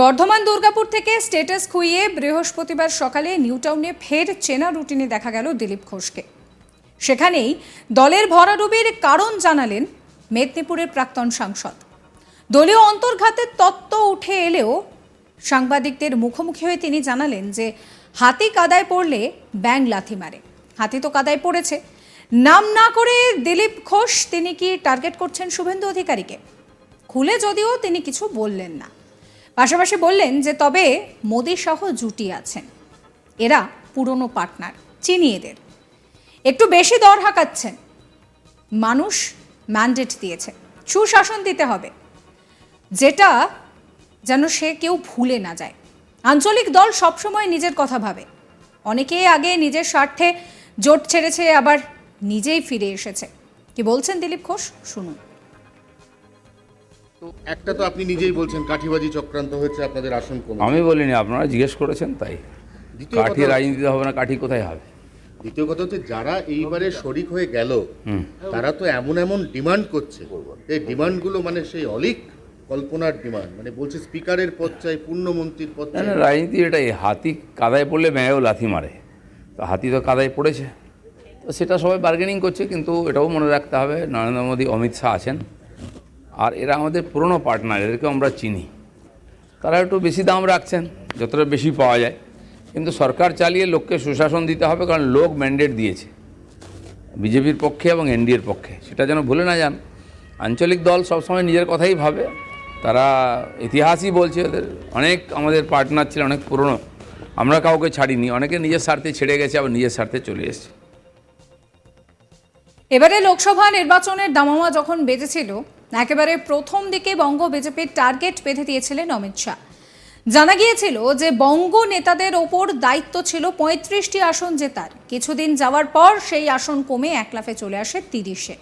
বর্ধমান দুর্গাপুর থেকে স্টেটাস খুইয়ে বৃহস্পতিবার সকালে নিউটাউনে ফের চেনা রুটিনে দেখা গেল দিলীপ ঘোষকে। সেখানেই দলের ভরাডুবির কারণ জানালেন মেদিনীপুরের প্রাক্তন সাংসদ। দলীয় অন্তর্ঘাতের তত্ত্ব উঠে এলেও সাংবাদিকদের মুখোমুখি হয়ে তিনি জানালেন যে হাতি কাদায় পড়লে ব্যাং লাথি মারে। হাতি তো কাদায় পড়েছে। নাম না করে দিলীপ ঘোষ তিনি কি টার্গেট করছেন শুভেন্দু অধিকারীকে? খুলে যদিও তিনি কিছু বললেন না। পাশাপাশি বললেন যে, তবে মোদি সহ জুটি আছেন। এরা পুরনো পার্টনার, চিনি এদের। একটু বেশি দর হাঁকাচ্ছেন। মানুষ ম্যান্ডেট দিয়েছে। সুশাসন দিতে হবে। যেটা যেন সে কেউ ভুলে না যায়। আঞ্চলিক দল সবসময় নিজের কথা ভাবে। অনেকেই আগে নিজের স্বার্থে জোট ছেড়েছে, আবার নিজেই ফিরে এসেছে। কি বলছেন দিলীপ ঘোষ? শুনুন। তো একটা তো আপনি নিজেই বলছেন কাঠিবাজি চক্রান্ত হয়েছে আপনাদের আসন কমে আমি বলিনি আপনারা জিজ্ঞেস করেছেন তাই। দ্বিতীয় কাঠি কথা রাজনীতি হবে না কাঠি কোথায় হবে? দ্বিতীয় কথা হচ্ছে যারা এইবারে শরিক হয়ে গেল তারা তো এমন এমন ডিমান্ড করছে। এই ডিমান্ডগুলো মানে সেই অলিক কল্পনার ডিমান্ড। মানে বলছে স্পিকারের পদ চাই পূর্ণমন্ত্রীর পদ না চাই। না রাজনীতি এটাই হাতি কাদায় পড়লে ম্যাও লাথি মারে। তো হাতি তো কাদায় পড়েছে। তো সেটা সবাই বার্গেনিং করছে কিন্তু এটাও মনে রাখতে হবে নরেন্দ্র মোদী অমিত শাহ আছেন। আর এরা আমাদের পুরনো পার্টনার এদেরকে আমরা চিনি। তারা একটু বেশি দাম রাখছেন, যতটা বেশি পাওয়া যায়। কিন্তু সরকার চালিয়ে লোককে সুশাসন দিতে হবে, কারণ লোক ম্যান্ডেট দিয়েছে। বিজেপির পক্ষে এবং এনডিএর পক্ষে। সেটা যেন ভুলে না যান। আঞ্চলিক দল সবসময় নিজের কথাই ভাবে। তারা ইতিহাসই বলছে ওদের। অনেক আমাদের পার্টনার ছিল, অনেক পুরনো। আমরা কাউকে ছাড়িনি। অনেকে নিজের স্বার্থে ছেড়ে গেছে, আবার নিজের স্বার্থে চলে এসেছে। এবারে লোকসভা নির্বাচনের দামামা যখন বেজেছিল একেবারে প্রথম দিকে বঙ্গ বিজেপির টার্গেট বেঁধে দিয়েছিলেন অমিত শাহ। জানা গিয়েছিল যে বঙ্গ নেতাদের ওপর দায়িত্ব ছিল পঁয়ত্রিশটি আসন জেতার। কিছুদিন যাওয়ার পর সেই আসন কমে এক লাফে চলে আসে তিরিশে।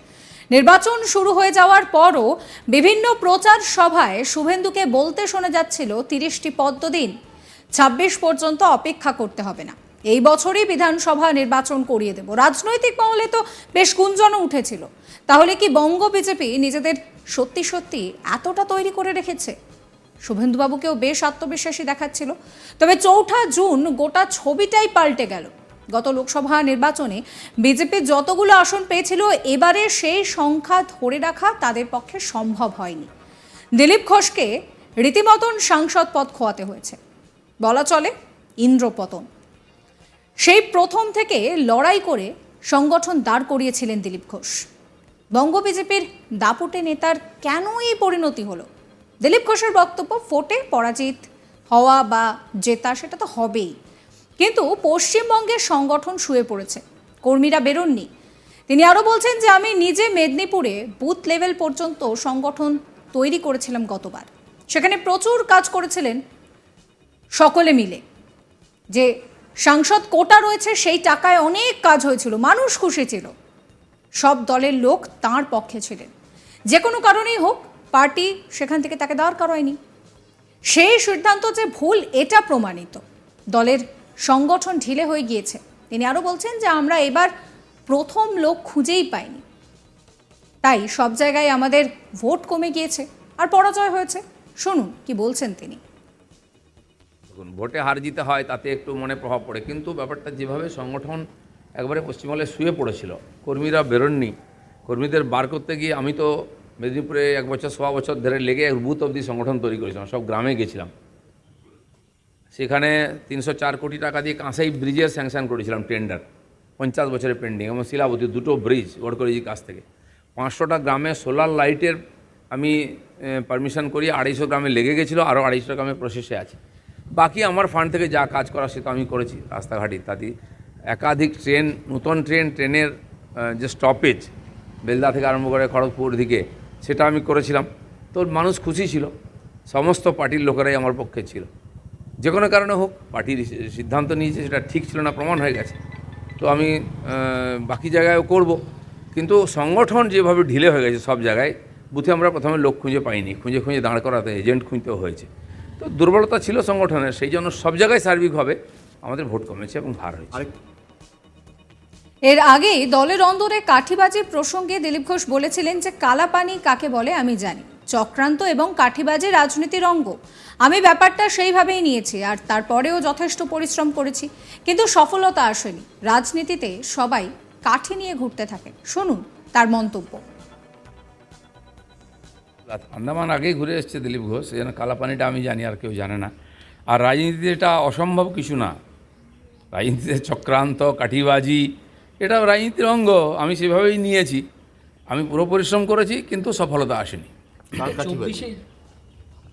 নির্বাচন শুরু হয়ে যাওয়ার পরও বিভিন্ন প্রচার সভায় শুভেন্দুকে বলতে শোনা যাচ্ছিল তিরিশটি পদ্ম দিন। ছাব্বিশ পর্যন্ত অপেক্ষা করতে হবে না। এই বছরই বিধানসভা নির্বাচন করিয়ে দেব। রাজনৈতিক মহলে তো বেশ গুঞ্জনও উঠেছিল। তাহলে কি বঙ্গ বিজেপি নিজেদের সত্যি সত্যি এতটা তৈরি করে রেখেছে। শুভেন্দুবাবুকেও বেশ আত্মবিশ্বাসী দেখাচ্ছিল। তবে চৌঠা জুন গোটা ছবিটাই পাল্টে গেল। গত লোকসভা নির্বাচনে বিজেপি যতগুলো আসন পেয়েছিল, এবারে সেই সংখ্যা ধরে রাখা তাদের পক্ষে সম্ভব হয়নি। দিলীপ ঘোষকে রীতিমতন সাংসদ পদ খোয়াতে হয়েছে। বলা চলে ইন্দ্রপতন। সেই প্রথম থেকে লড়াই করে সংগঠন দাঁড় করিয়েছিলেন দিলীপ ঘোষ। বঙ্গ বিজেপির দাপুটে নেতার কেন এই পরিণতি হলো? দিলীপ ঘোষের বক্তব্য ফোটে পরাজিত হওয়া বা জেতা সেটা তো হবেই। কিন্তু পশ্চিমবঙ্গের সংগঠন শুয়ে পড়েছে, কর্মীরা বেরোননি। তিনি আরও বলছেন যে, আমি নিজে মেদিনীপুরে বুথ লেভেল পর্যন্ত সংগঠন তৈরি করেছিলাম গতবার। সেখানে প্রচুর কাজ করেছিলেন সকলে মিলে। যে সাংসদ কোটা রয়েছে, সেই টাকায় অনেক কাজ হয়েছিল, মানুষ খুশি ছিল। সব দলের লোক তার পক্ষে ছিলেন। যে কোনো কারণেই হোক, পার্টি সেখান থেকে তাকে দাঁড় করায়নি। সেই সিদ্ধান্ত যে ভুল, এটা প্রমাণিত। দলের সংগঠন ঢিলে হয়ে গিয়েছে। তিনি আরও বলছেন যে আমরা এবার প্রথম লোক খুঁজেই পাইনি। তাই সব জায়গায় আমাদের ভোট কমে গিয়েছে আর পরাজয় হয়েছে। শুনুন কি বলছেন তিনি। ভোটে হার জিতে হয়, তাতে একটু মনে প্রভাব পড়ে। কিন্তু ব্যাপারটা যেভাবে সংগঠন একবারে পশ্চিমবঙ্গে শুয়ে পড়েছিল। কর্মীরা বেরোননি। কর্মীদের বার করতে গিয়ে আমি তো মেদিনীপুরে এক বছর, সোয়া বছর ধরে লেগে এক বুথ অবধি সংগঠন তৈরি করেছিলাম, সব গ্রামে গেছিলাম। সেখানে তিনশো চার কোটি টাকা দিয়ে কাঁসাই ব্রিজের স্যাংশন করেছিলাম টেন্ডার, পঞ্চাশ বছরের পেন্ডিং এবং শিলাবতী দুটো ব্রিজ গডকরিজির কাছ থেকে। পাঁচশোটা গ্রামে সোলার লাইটের আমি পারমিশন করি আড়াইশো গ্রামে লেগে গেছিল, আরও আড়াইশো গ্রামে প্রসেসে আছে। বাকি আমার ফান্ড থেকে যা কাজ করা সে তো আমি করেছি, রাস্তাঘাট ইত্যাদি। একাধিক ট্রেন, নতুন ট্রেন, ট্রেনের যে স্টপেজ বেলদা থেকে আরম্ভ করে খড়গপুর দিকে, সেটা আমি করেছিলাম। তো মানুষ খুশি ছিল। সমস্ত পার্টির লোকেরাই আমার পক্ষে ছিল। যে কোনো কারণে হোক পার্টির সিদ্ধান্ত নিয়েছে, সেটা ঠিক ছিল না, প্রমাণ হয়ে গেছে। তো আমি বাকি জায়গায়ও করব। কিন্তু সংগঠন যেভাবে ঢিলে হয়ে গেছে সব জায়গায়, বুথে আমরা প্রথমে লোক খুঁজে পাইনি। খুঁজে খুঁজে দাঁড় করাতে, এজেন্ট খুঁজতেও হয়েছে। তো দুর্বলতা ছিল সংগঠনের, সেই জন্য সব জায়গায় সার্বিকভাবে আমাদের ভোট কমেছে এবং হার হয়েছে। এর আগেই দলের অন্দরে কাঠিবাজি প্রসঙ্গে দিলীপ ঘোষ বলেছিলেন যে কালাপানি কাকে বলে আমি জানি, চক্রান্ত এবং কাঠিবাজি রাজনীতির অঙ্গ। আমি ব্যাপারটা সেইভাবেই নিয়েছি আর তারপরেও যথেষ্ট পরিশ্রম করেছি, কিন্তু সফলতা আসেনি। রাজনীতিতে সবাই কাঠি নিয়ে ঘুরতে থাকে। শুনুন তার মন্তব্য। আন্দামান আগেই ঘুরে এসছে দিলীপ ঘোষ, এই কালাপানিটা আমি জানি আর কেউ জানে না। আর রাজনীতিতে এটা অসম্ভব কিছু না। রাজনীতিতে চক্রান্ত, কাঠিবাজি এটা রাজনীতির অঙ্গ আমি সেভাবেই নিয়েছি। আমি পুরো পরিশ্রম করেছি কিন্তু সফলতা আসেনি।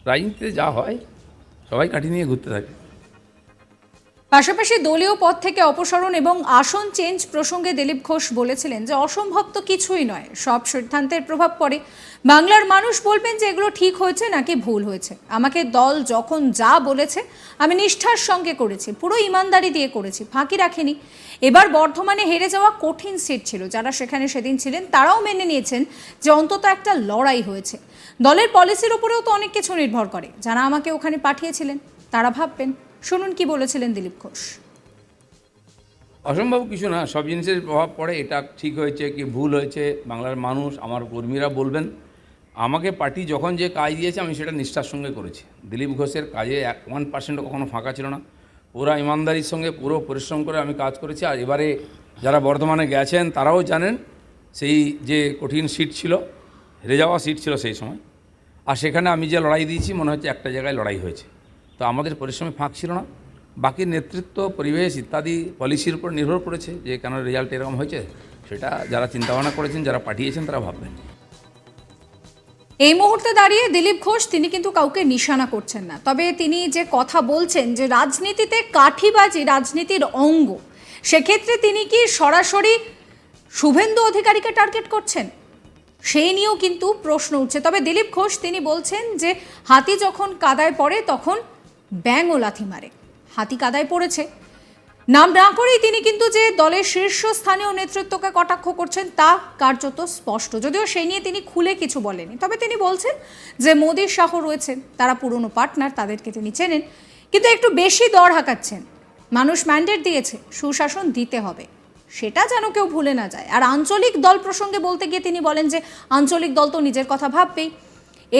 রাজনীতিতে যা হয় সবাই কাঠি নিয়ে ঘুরতে থাকে। পাশাপাশি দলীয় পদ থেকে অপসারণ এবং আসন চেঞ্জ প্রসঙ্গে দিলীপ ঘোষ বলেছিলেন যে অসম্ভব তো কিছুই নয়, সব সিদ্ধান্তের প্রভাব পড়ে। বাংলার মানুষ বলবেন যে এগুলো ঠিক হয়েছে নাকি ভুল হয়েছে। আমাকে দল যখন যা বলেছে আমি নিষ্ঠার সঙ্গে করেছি, পুরো ইমানদারি দিয়ে করেছি, ফাঁকি রাখিনি। এবার বর্ধমানে হেরে যাওয়া কঠিন সিট ছিল, যারা সেখানে সেদিন ছিলেন তারাও মেনে নিয়েছেন যে অন্তত একটা লড়াই হয়েছে। দলের পলিসির উপরেও তো অনেক কিছু নির্ভর করে, যারা আমাকে ওখানে পাঠিয়েছিলেন, তারা ভাববেন শুনুন কি বলেছিলেন দিলীপ ঘোষ। অসম্ভব কিছু না, সব জিনিসের প্রভাব পড়ে, এটা ঠিক হয়েছে কি ভুল হয়েছে, বাংলার মানুষ, আমার কর্মীরা বলবেন। আমাকে পার্টি যখন যে কাজ দিয়েছে, আমি সেটা নিষ্ঠার সঙ্গে করেছি। দিলীপ ঘোষের কাজে এক ওয়ান পার্সেন্টও কখনো ফাঁকা ছিল না। পুরো ইমানদারির সঙ্গে পুরো পরিশ্রম করে আমি কাজ করেছি, আর এবারে যারা বর্ধমানে গেছেন, তারাও জানেন সেই যে কঠিন সিট ছিল, হেরে যাওয়া সিট ছিল সেই সময়। আর সেখানে আমি যে লড়াই দিয়েছি, মনে হচ্ছে একটা জায়গায় লড়াই হয়েছে। তো আমাদের পরিশ্রমে ফাঁক ছিল না। বাকি নেতৃত্ব, পরিবেশ ইত্যাদি পলিসির উপর নির্ভর করেছে যে কেন রেজাল্ট এরকম হয়েছে, সেটা যারা চিন্তাভাবনা করেছেন, যারা পাঠিয়েছেন, তারা ভাববেন। এই মুহূর্তে দাঁড়িয়ে দিলীপ ঘোষ, তিনি কিন্তু কাউকে নিশানা করছেন না। তবে তিনি যে কথা বলছেন যে রাজনীতিতে কাঠিবাজি রাজনীতির অঙ্গ, সেক্ষেত্রে তিনি কি সরাসরি শুভেন্দু অধিকারীকে টার্গেট করছেন? সেই নিয়েও কিন্তু প্রশ্ন উঠছে। তবে দিলীপ ঘোষ, তিনি বলছেন যে হাতি যখন কাদায় পড়ে, তখন ব্যাঙও লাথি মারে। হাতি কাদায় পড়েছে। নাম না করেই তিনি কিন্তু যে দলের শীর্ষস্থানীয় নেতৃত্বকে কটাক্ষ করছেন তা কার্যত স্পষ্ট। যদিও সেই নিয়ে তিনি খুলে কিছু বলেনি তবে তিনি বলছেন যে মোদীর শাহ রয়েছেন, তারা পুরনো পার্টনার, তাদেরকে তিনি চেনেন, কিন্তু একটু বেশি দর হাঁকাচ্ছেন। মানুষ ম্যান্ডেট দিয়েছে, সুশাসন দিতে হবে। সেটা যেন কেউ ভুলে না যায়। আর আঞ্চলিক দল প্রসঙ্গে বলতে গিয়ে তিনি বলেন যে আঞ্চলিক দল তো নিজের কথা ভাববেই।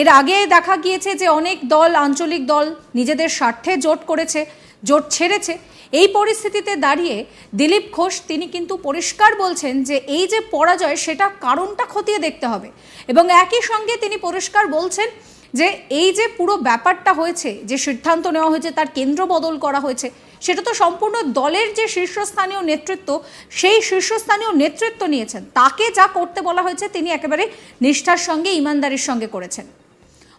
এর আগে দেখা গিয়েছে যে অনেক দল, আঞ্চলিক দল নিজেদের স্বার্থে জোট করেছে, জোট ছেড়েছে। এই পরিস্থিতিতে দাঁড়িয়ে দিলীপ ঘোষ, তিনি কিন্তু পরিষ্কার বলছেন যে এই যে পরাজয়, সেটা কারণটা খতিয়ে দেখতে হবে। এবং একই সঙ্গে তিনি পরিষ্কার বলছেন যে এই যে পুরো ব্যাপারটা হয়েছে, যে সিদ্ধান্ত নেওয়া হয়েছে, তার কেন্দ্র বদল করা হয়েছে, সেটা তো সম্পূর্ণ দলের যে শীর্ষস্থানীয় নেতৃত্ব, সেই শীর্ষস্থানীয় নেতৃত্ব নিয়েছেন। তাকে যা করতে বলা হয়েছে, তিনি একেবারে নিষ্ঠার সঙ্গে, ইমানদারির সঙ্গে করেছেন।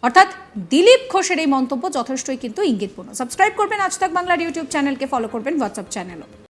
অর্থাৎ দিলীপ ঘোষের এই মন্তব্য যথেষ্টই কিন্তু ইঙ্গিতপূর্ণ। সাবস্ক্রাইব করবেন আজ তাক বাংলার ইউটিউব চ্যানেলকে ফলো করবেন হোয়াটসঅ্যাপ চ্যানেলও।